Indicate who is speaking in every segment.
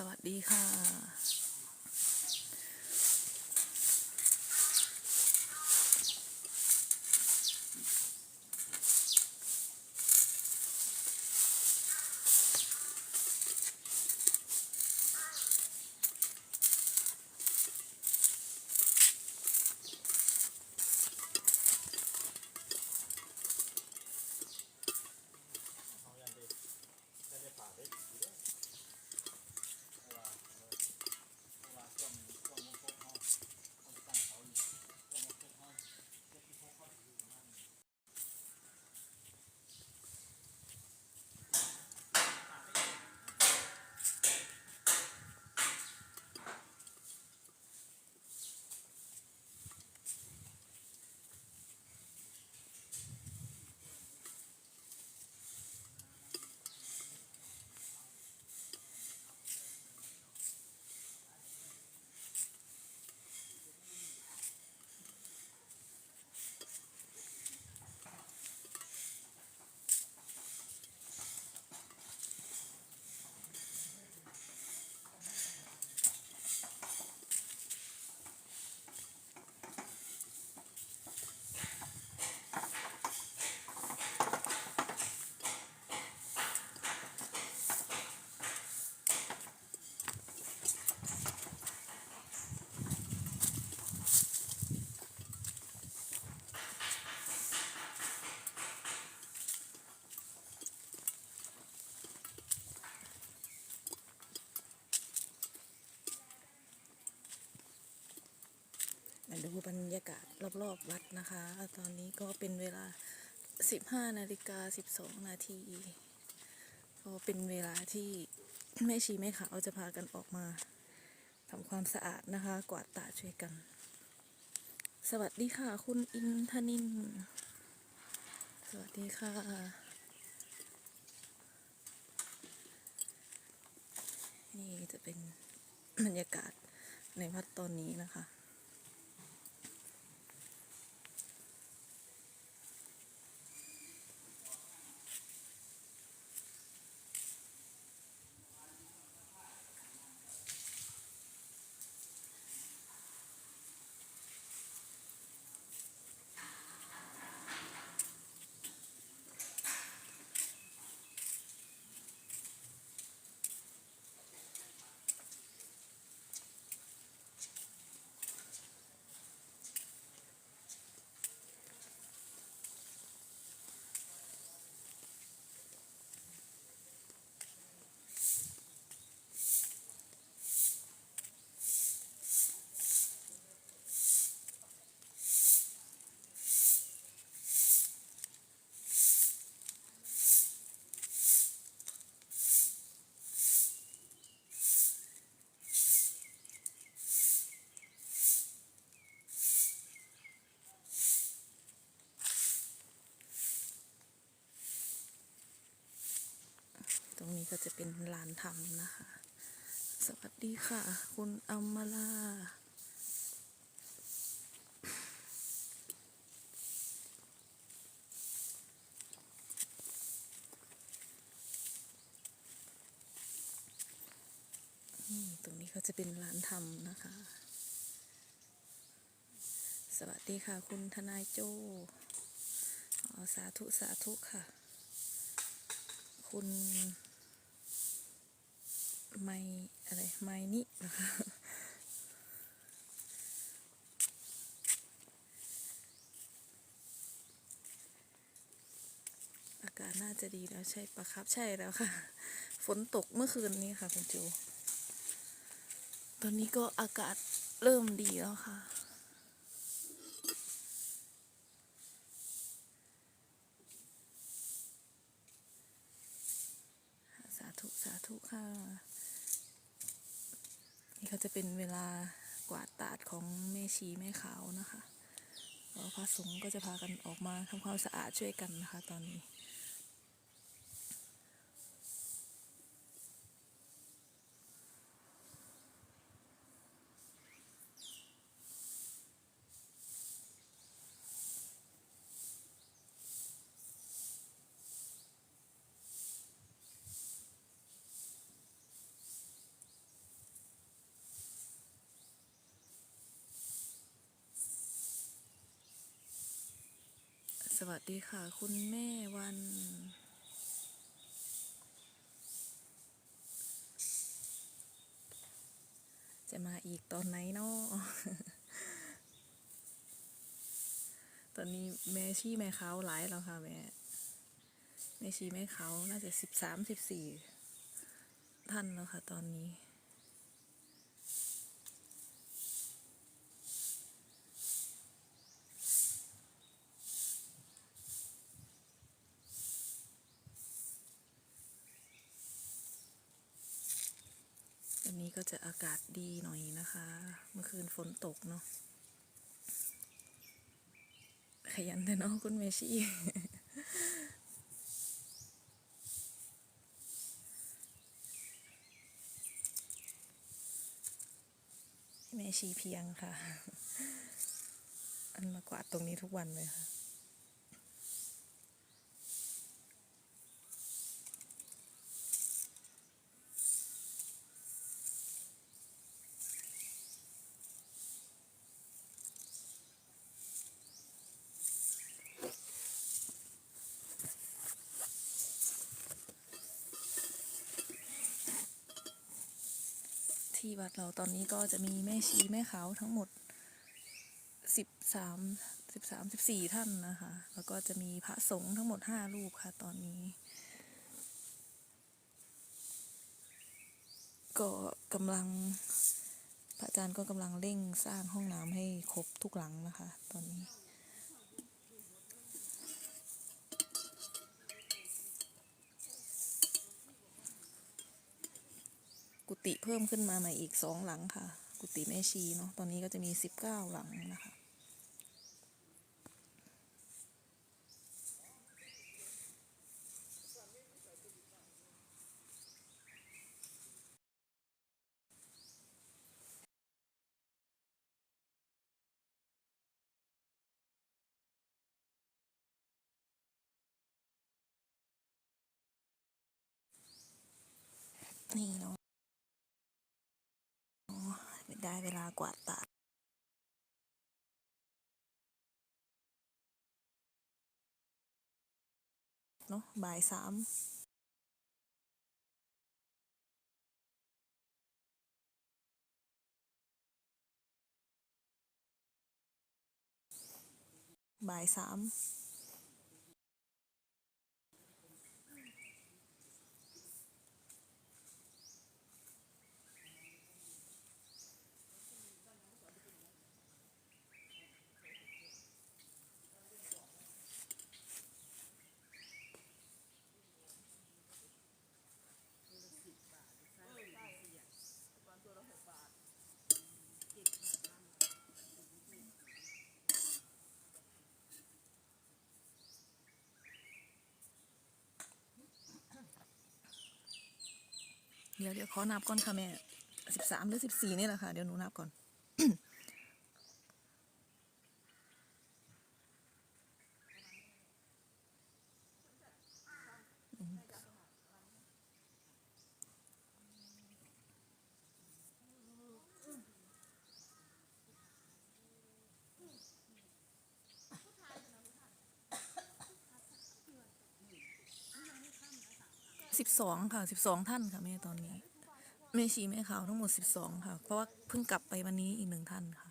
Speaker 1: สวัสดีค่ะ มาดู บรรยากาศรอบๆวัดนะคะ ตอนนี้ก็เป็นเวลา 15 นาฬิกา 12 นาทีก็เป็นเวลาที่แม่ชีแม่ขาวจะพากันออกมาทำความสะอาดนะคะ กวาดตาช่วยกัน สวัสดีค่ะ คุณอินทนิน สวัสดีค่ะ นี่จะเป็นบรรยากาศในวัดตอนนี้นะคะ ก็จะเป็นลานธรรมนะคะ สวัสดีค่ะ คุณอัมมาลาตรงนี้ก็จะเป็นร้านทำนะคะ สวัสดีค่ะ คุณทนายโจสาธุ สาธุ ค่ะ คุณ ไม่อะไร ไม่นี่นะคะ อากาศน่าจะดีแล้วใช่ปะครับ ใช่แล้วค่ะ ฝนตกเมื่อคืนนี้ค่ะคุณโจตอนนี้ก็อากาศเริ่มดีแล้วค่ะสาธุ สาธุค่ะ นี่ก็จะเป็นเวลากวาดตาดของแม่ชีแม่ขาวนะคะพระสงฆ์ก็จะพากันออกมาทำความสะอาดช่วยกันนะคะตอนนี้ สวัสดีค่ะ คุณแม่วัน จะมาอีกตอนไหนเนาะตอนนี้แม่ชี้แม่เขาหลายแล้วค่ะแม่แม่ชี้แม่เขาน่าจะสิบสามสิบสี่ท่านแล้วค่ะ ตอนนี้ จะอากาศดีหน่อยนะคะ เมื่อคืนฝนตกเนาะขยันแต่เนาะคุณเมชี่แม่ชีเพียงค่ะ อันมากวาดตรงนี้ทุกวันเลยค่ะ ที่วัดเราตอนนี้ก็จะมีแม่ชีแม่ขาวทั้งหมดสิบสามสิบสามสิบสี่ท่านนะคะ แล้วก็จะมีพระสงฆ์ทั้งหมดห้ารูปค่ะ ตอนนี้ ก็กำลังพระอาจารย์ก็กำลังเร่งสร้างห้องน้ำให้ครบทุกหลังนะคะ ตอนนี้ ฏิเพิ่มขึ้นมาใหม่อีกสองหลังค่ะ กุฏิแม่ชีเนาะตอนนี้ก็จะมีสิบเก้าหลังนะคะนี่เนาะ ได้เวลากวาดตาเนาะบ่ายสามบ่ายสาม เดี๋ยวเดี๋ยวขอนับก่อนค่ะแม่สิบสามหรือสิบสี่นี่แหละค่ะ เดี๋ยวหนูนับก่อน สิบสองค่ะสิบสองท่านค่ะแม่ตอนนี้แม่ชีแม่ขาวทั้งหมดสิบสองค่ะ เพราะว่าเพิ่งกลับไปวันนี้อีกหนึ่งท่านค่ะ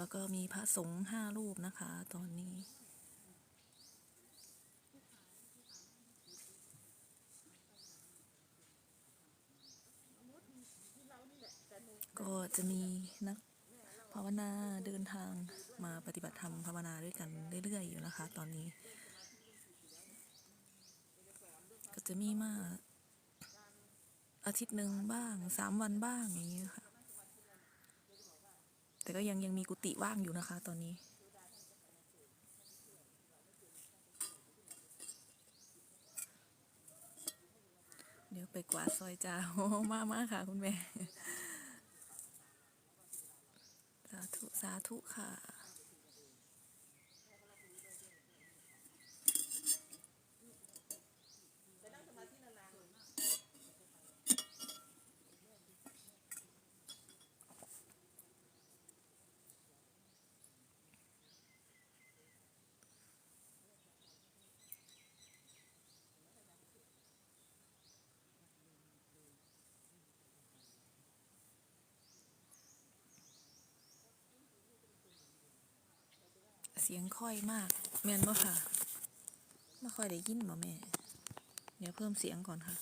Speaker 1: แล้วก็มีพระสงฆ์ห้ารูปนะคะ ตอนนี้ ก็จะมีนักภาวนาเดินทางมาปฏิบัติธรรมภาวนาด้วยกันเรื่อย ๆ อยู่นะคะ ตอนนี้ ก็จะมีมาอาทิตย์หนึ่งบ้างสามวันบ้างอย่างนี้ค่ะ แต่ก็ยังยังมีกุฏิว่างอยู่นะคะ ตอนนี้ เดี๋ยวไปกวาดซอยจ้าโอ้มากมากค่ะ คุณแม่ สาธุ สาธุค่ะ เสียงค่อยมากแม่นบ่ค่ะ ไม่ค่อยได้ยินบ่แม่ เดี๋ยวเพิ่มเสียงก่อนค่ะ